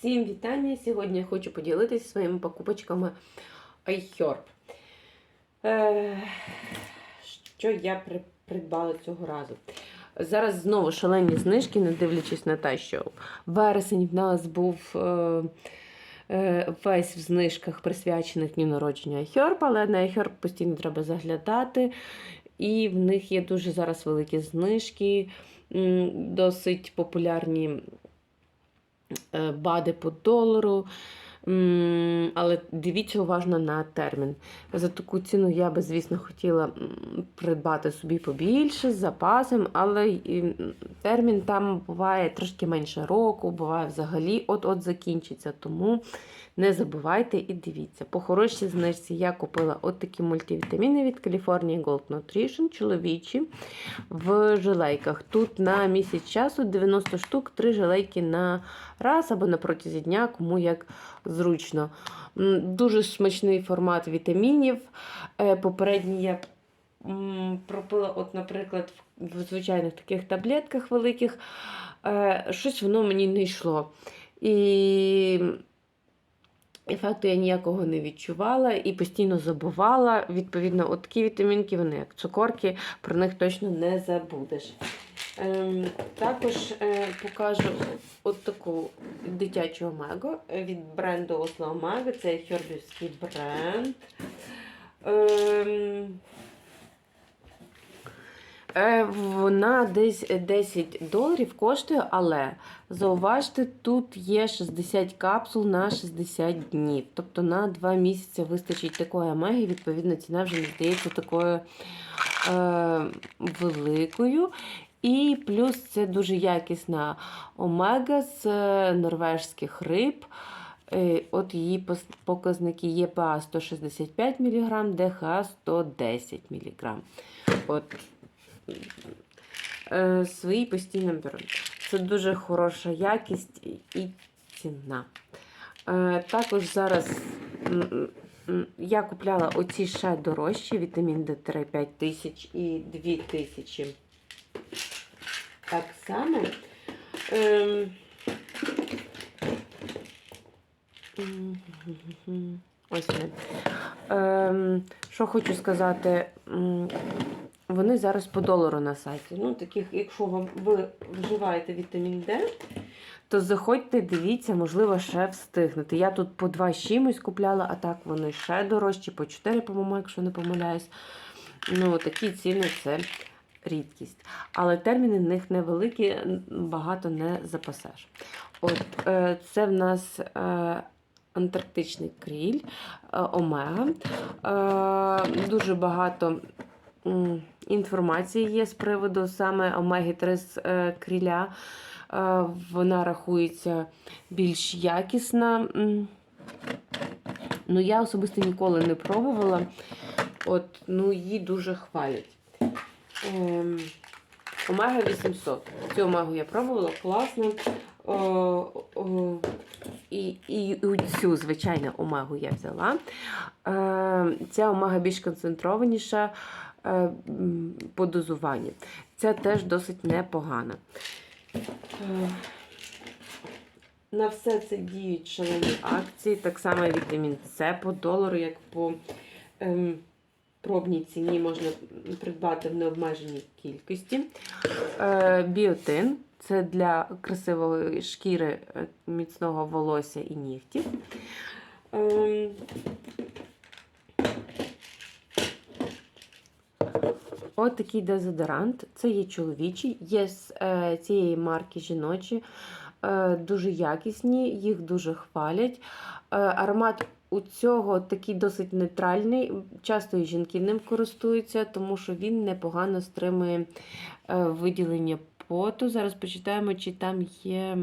Всім вітання! Сьогодні я хочу поділитися своїми покупочками iHerb. Е, що я при- придбала цього разу? Зараз знову шалені знижки, не дивлячись на те, що вересень в нас був е, е, весь в знижках, присвячених дню народження iHerb, але на iHerb постійно треба заглядати. І в них є дуже зараз великі знижки, досить популярні бади по долару. Але дивіться уважно на термін. За таку ціну я би, звісно, хотіла придбати собі побільше з запасом, але термін там буває трошки менше року, буває взагалі от-от закінчиться. Тому не забувайте і дивіться. По хорошій знижці я купила от такі мультивітаміни від California Gold Nutrition, чоловічі в жилейках. Тут на місяць часу 90 штук, 3 жилейки на раз або на протязі дня, кому як зручно. Дуже смачний формат вітамінів. Е, Попередній я пропила, от, наприклад, в звичайних таких таблетках великих. Е, Щось воно мені не йшло. І ефекту я ніякого не відчувала і постійно забувала. Відповідно, от такі вітамінки, вони як цукорки, про них точно не забудеш. Ем, також е, покажу от таку дитячу омегу від бренду Oslo Omega. Це хербівський бренд. Ем, вона десь 10 доларів коштує, але зауважте, тут є 60 капсул на 60 днів. Тобто на 2 місяці вистачить такої омеги, відповідно, ціна вже не здається такою е, великою. І плюс це дуже якісна омега з е, норвежських риб. Е, От її показники ЄПА 165 мг, ДХА 110 мг. От е, свої постійно беру. Це дуже хороша якість і- ціна. Е, також зараз я купляла оці ще дорожчі вітамін D3 5000 і 2000. Так само. Ем. Ось вони. Ем, що хочу сказати, вони зараз по долару на сайті. Ну, таких, якщо вам ви вживаєте вітамін Д, то заходьте, дивіться, можливо, ще встигнете. Я тут по два чимось купляла, а так вони ще дорожчі, по 4, по-моєму, якщо не помиляюсь. Ну, такі ціни це рідкість. Але терміни в них невеликі, багато не запасеш. От, е, це в нас е, антарктичний кріль, е, омега. Дуже багато інформації є з приводу саме омеги-3 з е, кріля. Е, вона рахується більш якісна. Ну, я особисто ніколи не пробувала. От, ну, її дуже хвалять. Ем, Омега 800. Цю омегу я пробувала, класно. О, о, і, і цю, звичайно, омегу я взяла. Е, ця омега більш концентрованіша по дозуванню. Ця теж досить непогана. Е, на все це діють шалені акції. Так само вітамін С по долару, як по ем, пробній ціні можна придбати в необмеженій кількості. Е, біотин це для красивої шкіри, е, міцного волосся і нігтів. Ем, От такий дезодорант. Це є чоловічий, є з е, цієї марки жіночі, е, дуже якісні, їх дуже хвалять. Е, аромат у цього такий досить нейтральний. Часто і жінки ним користуються, тому що він непогано стримує виділення поту. Зараз почитаємо, чи там є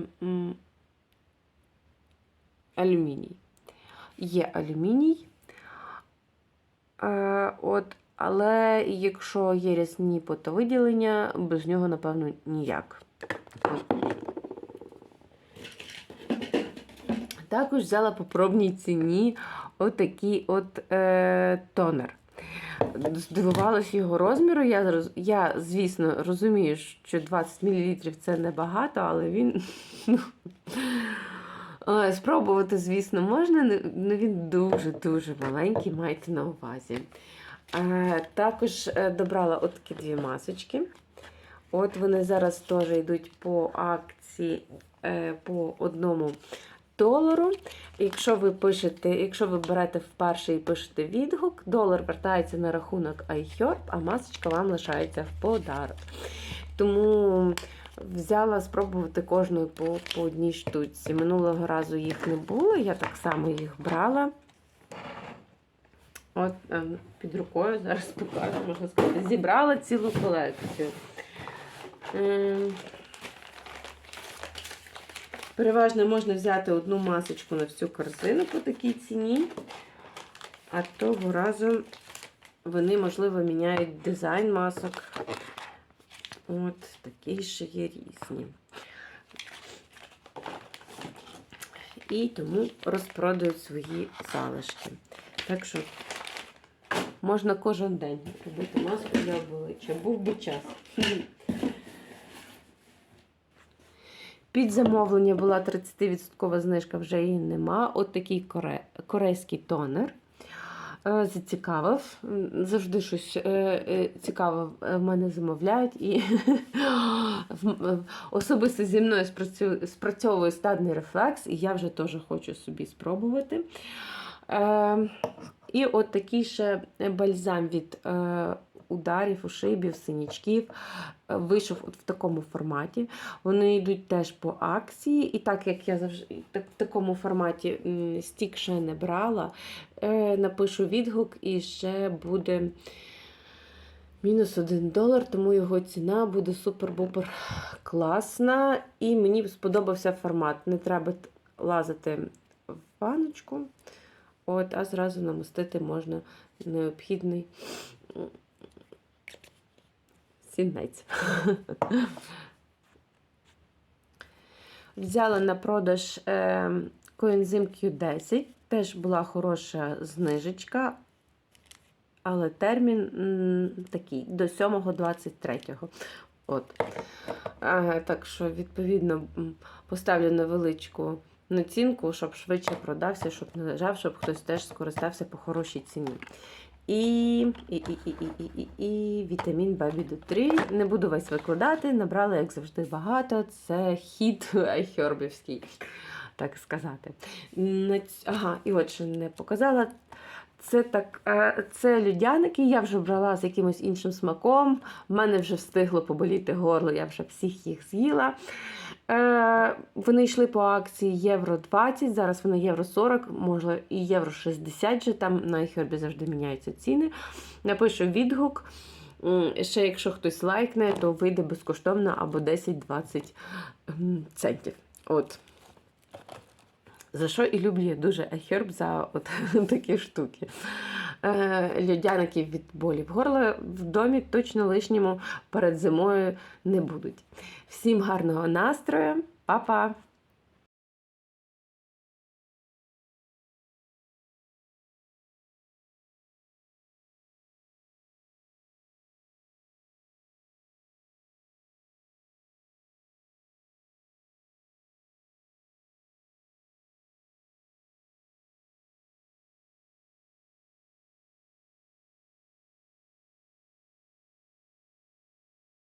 алюміній. Є алюміній. От, але якщо є рясні потовиділення, без нього, напевно, ніяк. Також взяла по пробній ціні отакий от е, тонер. Здивувалася його розміру. Я, я, звісно, розумію, що 20 мл це небагато, але він ну, Е, Спробувати, звісно, можна, але він дуже-дуже маленький, майте на увазі. Е, Також е, добрала такі дві масочки. От вони зараз теж йдуть по акції е, по одному долару. Якщо ви пишете, якщо ви берете вперше і пишете відгук, долар вертається на рахунок iHerb, а масочка вам лишається в подарок. Тому взяла спробувати кожної по, по одній штуці. Минулого разу їх не було, я так само їх брала. От ем, під рукою зараз покажу, можна сказати. Зібрала цілу колекцію. Ем, Переважно можна взяти одну масочку на всю корзину по такій ціні, а того разу вони, можливо, міняють дизайн масок. От такі ще є різні. І тому розпродають свої залишки. Так що можна кожен день робити маску для обличчя. Був би час. Під замовлення була 30% знижка, вже її нема. От такий коре... корейський тонер. Е, Зацікавив. Завжди щось е, е, цікаве в мене замовляють. І особисто зі мною спрацьовує стадний рефлекс, і я вже теж хочу собі спробувати. Е, І от такий ще бальзам від е, ударів, ушибів, синячків е, вийшов от в такому форматі. Вони йдуть теж по акції. І так як я завжди так, в такому форматі стік ще не брала, е, напишу відгук і ще буде. Мінус 1 долар, тому його ціна буде супер-бупер класна. І мені сподобався формат. Не треба лазити в баночку, от, а зразу намастити можна необхідний сінець. Взяла на продаж е, коензим Q10. Теж була хороша знижечка, але термін такий до 7.23. От. Так що, відповідно, поставлю невеличку націнку, щоб швидше продався, щоб не лежав, щоб хтось теж скористався по хорошій ціні. І, і, і, і, і, і, і, вітамін B3. Не буду весь викладати, набрала, як завжди, багато. Це хід айхербівський, так сказати. Ага, і от що не показала. Це так, це людяники, я вже брала з якимось іншим смаком. В мене вже встигло поболіти горло, я вже всіх їх з'їла. Е, вони йшли по акції євро 20, зараз вони євро 40, може і євро 60 же там на iHerb завжди міняються ціни. Напишу відгук. Ще якщо хтось лайкне, то вийде безкоштовно або 10-20 центів. От. За що і люблю дуже Ахерб за от такі штуки. Е, Льодяники від болів горла в домі точно лишньому перед зимою не будуть. Всім гарного настрою, Па-па!